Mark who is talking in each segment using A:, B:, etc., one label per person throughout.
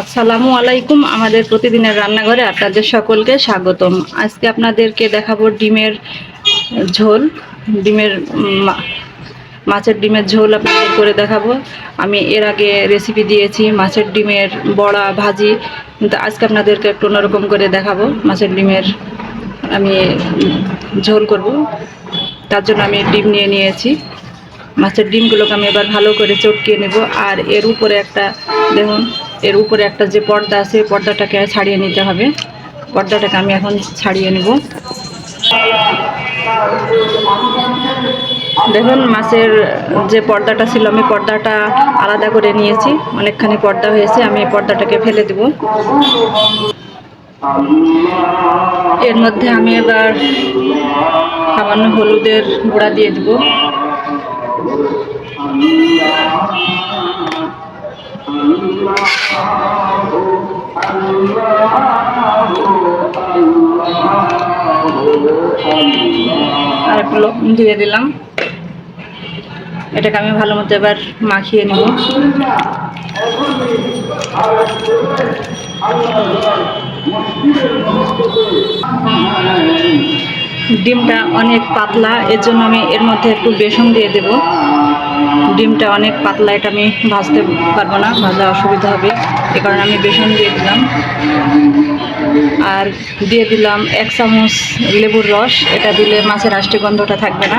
A: আসসালামু আলাইকুম। আমাদের প্রতিদিনের রান্নাঘরে আপনাদের সকলকে স্বাগতম। আজকে আপনাদেরকে দেখাবো ডিমের ঝোল। ডিমের মাছের ডিমের ঝোল আপনাদের করে দেখাবো। আমি এর আগে রেসিপি দিয়েছি মাছের ডিমের বড়া, ভাজি। কিন্তু আজকে আপনাদেরকে একটু অন্যরকম করে দেখাবো মাছের ডিমের আমি ঝোল করব। তার জন্য আমি ডিম নিয়ে নিয়েছি। মাছের ডিমগুলোকে আমি এবার ভালো করে চটকিয়ে নেব। আর এর উপরে একটা, দেখুন এর উপরে একটা যে পর্দা আছে পর্দাটাকে ছাড়িয়ে নিতে হবে। পর্দাটাকে আমি এখন ছাড়িয়ে নেব। দেখুন, মাছের যে পর্দাটা ছিল, আমি পর্দাটা আলাদা করে নিয়েছি। অনেকখানি পর্দা হয়েছে, আমি পর্দাটাকে ফেলে দেব। এর মধ্যে আমি এবার সামান্য হলুদের গুঁড়া দিয়ে দেবো। আর একটু লবণ দিয়ে দিলাম। এটাকে আমি ভালো মতো এবার মাখিয়ে নিব। ডিমটা অনেক পাতলা, এর জন্য আমি এর মধ্যে একটু বেসন দিয়ে দেব। ডিমটা অনেক পাতলা, এটা আমি ভাজতে পারব না, ভাজা অসুবিধা হবে, এ কারণে আমি বেসন দিয়ে দিলাম। আর দিয়ে দিলাম এক চামচ লেবুর রস, এটা দিলে মাছের আষ্টে গন্ধটা থাকবে না,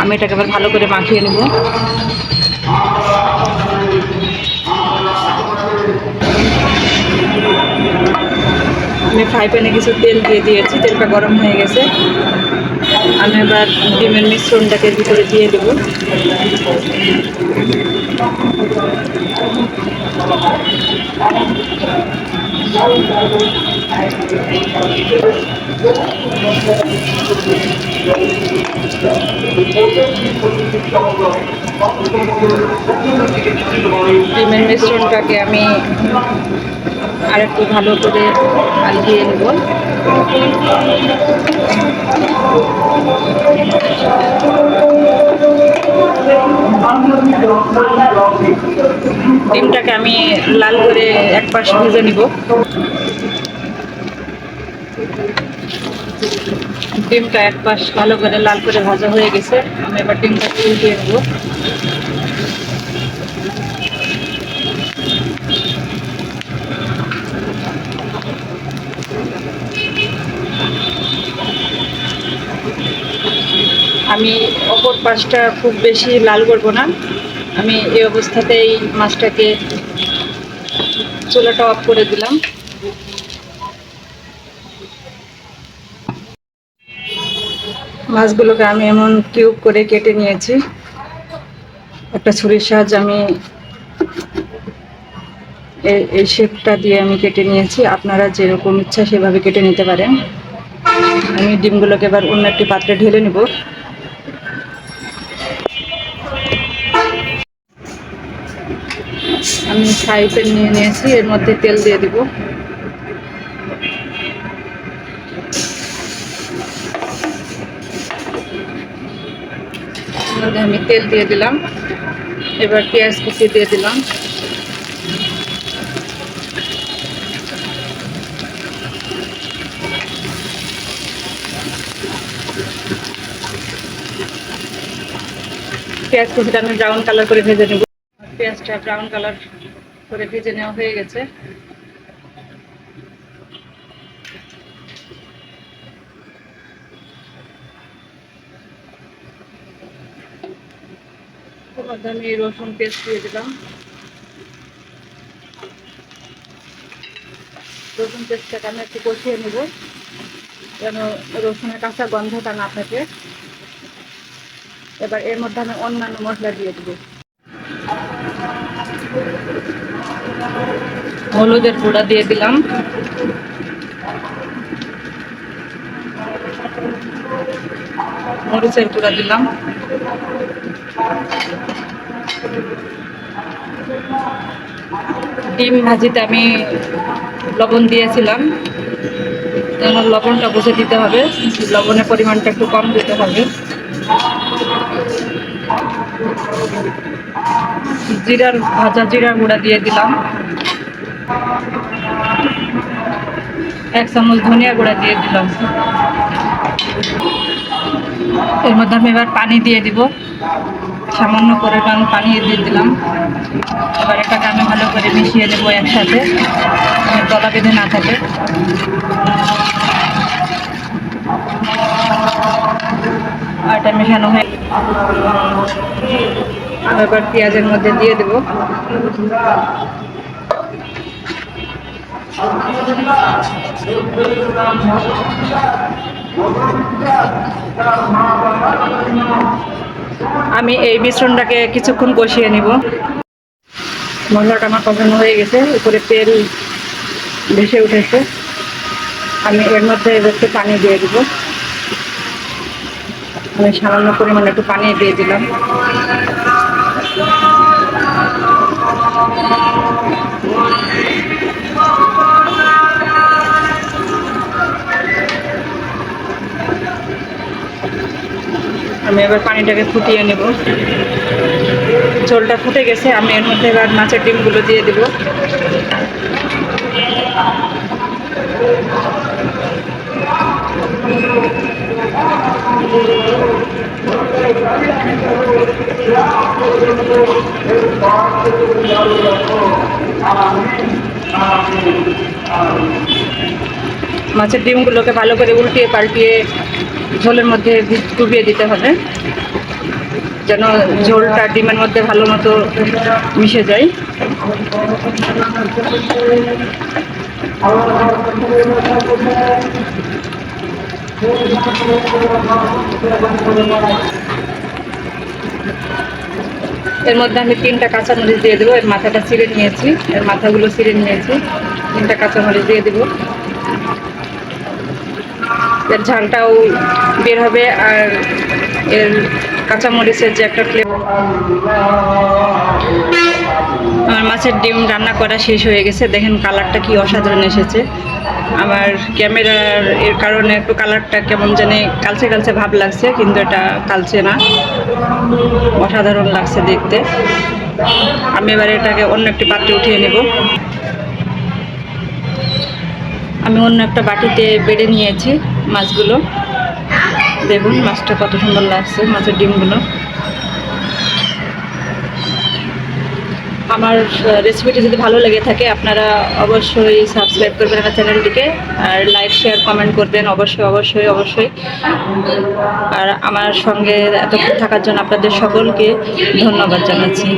A: আমি এটাকে এবার ভালো করে মাখিয়ে নেব। আমি ফ্রাই প্যানে কিছু তেল দিয়ে দিয়েছি, তেলটা গরম হয়ে গেছে। আমি এবার ডিমের মিশ্রণটাকে ভিতরে দিয়ে দেবো। ডিমের মিশ্রণটাকে আমি আর একটু ভালো করে আলগিয়ে নেব। ডিমটাকে আমি লাল করে এক পাশ ভেজে নিব। ডিমটা এক পাশ ভালো করে লাল করে ভাজা হয়ে গেছে। আমি এবার ডিমটা উল্টিয়ে নেব। পাশটা খুব বেশি লাল করব না। আমি এই অবস্থাতেই মাছটাকে চুলাটা অফ করে দিলাম। মাছগুলোকে আমি এমন কিউব করে কেটে নিয়েছি। একটা ছুরির সাহায্যে আমি এই শেপটা দিয়ে আমি কেটে নিয়েছি। আপনারা যেরকম ইচ্ছা সেভাবে কেটে নিতে পারেন। আমি ডিমগুলোকে এবার অন্য একটি পাত্রে ঢেলে নেব। আমি ফ্রাই প্যান নিয়ে নিয়েছি, এর মধ্যে তেল দিয়ে দিব। মধ্যে আমি তেল দিয়ে দিলাম। এবার পেঁয়াজ কুচি দিয়ে দিলাম। পেঁয়াজ কুচিটা আমি ব্রাউন কালার করে ভেজে নেব। পেঁয়াজটা ব্রাউন কালার করে ভেজে নেওয়া হয়ে গেছে। আমি রসুন পেস্ট দিয়ে দিলাম। রসুন পেস্টটাকে আমি একটু কষিয়ে নেব, যেন রসুনের কাঁচা গন্ধটা না থাকে। এবার এর মধ্যে আমি অন্যান্য মশলা দিয়ে দেবো। হলুদের গুঁড়া দিয়ে দিলাম। মরিচের গুঁড়া দিলাম। ডিম ভাজিতে আমি লবণ দিয়েছিলাম। এখন লবণটা বুঝে দিতে হবে। লবণের পরিমাণটা একটু কম দিতে হবে। জিরার ভাজা জিরা গুঁড়া দিয়ে দিলাম। এক চামচ ধনিয়া গুঁড়া দিয়ে দিলাম। এর মধ্যে আমি এবার পানি দিয়ে দিব। সামান্য পরিমাণ পানি দিয়ে দিলাম। এবার এটাকে আমি ভালো করে মিশিয়ে দেবো একসাথে। যেন তলা বেঁধে না থাকে। এটা মেশানো হয়ে এবার পেঁয়াজের মধ্যে দিয়ে দেবো। আমি এই মিশ্রণটাকে কিছুক্ষণ কষিয়ে নিব। মশলাটা আমার কষানো হয়ে গেছে। উপরে তেল ভেসে উঠেছে। আমি এর মধ্যে একটু পানি দিয়ে দিব। আমি সামান্য পরিমাণে একটু পানি দিয়ে দিলাম। আমি এবার পানিটাকে ফুটিয়ে নেব। ঝোলটা ফুটে গেছে, আমি এর মধ্যে এবার মাছের ডিমগুলো দিয়ে দেব। মাছের ডিমগুলোকে ভালো করে উল্টিয়ে পাল্টিয়ে ঝোলের মধ্যে ডুবিয়ে দিতে হবে, যেন ঝোলটা ডিমের মধ্যে ভালো মতো মিশে যায়। এর মধ্যে আমি তিনটা কাঁচামরিচ দিয়ে দেবো। এর মাথাটা ছিঁড়ে নিয়েছি। এর মাথাগুলো ছিঁড়ে নিয়েছি। তিনটা কাঁচামরিচ দিয়ে দেবো। এর ঝালটাও বের হবে আর এর কাঁচামরিচের যে একটা ফ্লেভার আমার মাছের ডিম রান্না করা শেষ হয়ে গেছে। দেখেন কালারটা কি অসাধারণ এসেছে। আমার ক্যামেরার এর কারণে একটু কালারটা কেমন জানি কালচে কালচে ভাব লাগছে, কিন্তু এটা কালচে না। অসাধারণ লাগছে দেখতে। আমি এবার এটাকে অন্য একটি পাত্রে উঠিয়ে নেব। আমি অন্য একটা বাটিতে বেড়ে নিয়েছি মাছগুলো। দেখুন মাছটা কত সুন্দর লাগছে, মাছের ডিমগুলো। আমার রেসিপিটি যদি ভালো লেগে থাকে, আপনারা অবশ্যই সাবস্ক্রাইব করবেন আমার চ্যানেলটিকে আর লাইক শেয়ার কমেন্ট করবেন, অবশ্যই অবশ্যই অবশ্যই। আর আমার সঙ্গে এতক্ষণ থাকার জন্য আপনাদের সকলকে ধন্যবাদ জানাচ্ছি।